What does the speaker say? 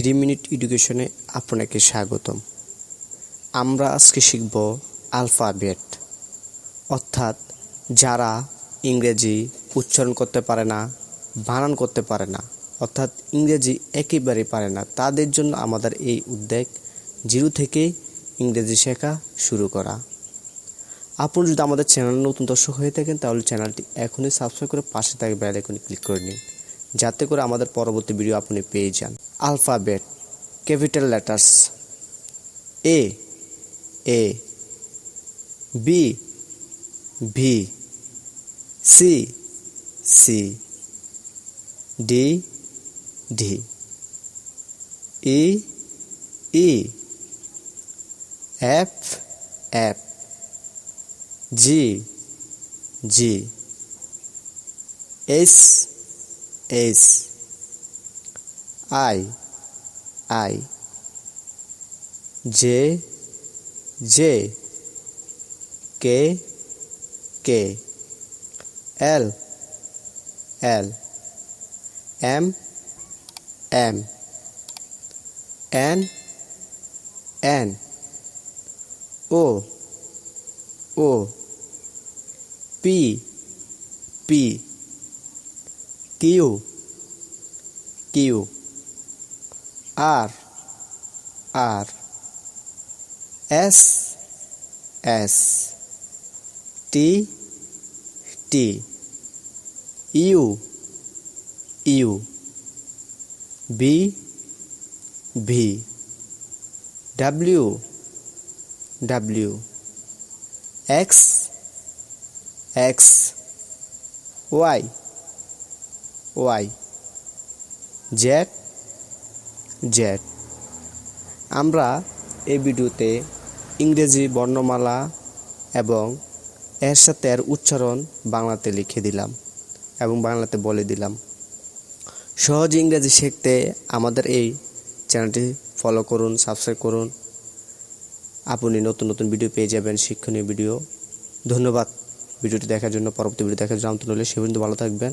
Three minute এডুকেশনে আপনাকে স্বাগতম। আমরা আজকে শিখব আলফাবেট। অর্থাৎ যারা ইংরেজি উচ্চারণ করতে পারে না, বানান করতে পারে না, অর্থাৎ ইংরেজি একেবারে পারে না, তাদের জন্য আমাদের এই উদ্যোগ জিরো থেকে ইংরেজি শেখা শুরু করা। আপনি যদি আমাদের চ্যানেল নতুন দর্শক হয়ে থাকেন, তাহলে চ্যানেলটি এখনই সাবস্ক্রাইব করে পাশে থাকা বেল আইকনে ক্লিক করে নিন, যাতে করে আমাদের পরবর্তী ভিডিও আপনি পেয়ে যান। Alphabet capital letters A A B V C C D D E E F F G G S S I I J J K K L L M M N N O O P P Q Q. R R S S T T U U B B W W X X Y Y Z Z. আমরা এই ভিডিওতে ইংরেজি বর্ণমালা এবং এর সাথে এর উচ্চারণ বাংলাতে লিখে দিলাম এবং বাংলাতে বলে দিলাম। সহজ ইংরেজি শিখতে আমাদের এই চ্যানেলটি ফলো করুন সাবস্ক্রাইব করুন। আপনি নতুন নতুন ভিডিও পেয়ে যাবেন, শিক্ষণীয় ভিডিও ধন্যবাদ ভিডিওটি দেখার জন্য, পরবর্তী ভিডিও দেখার জন্য আমন্ত্রণ হলে সে পর্যন্ত ভালো থাকবেন।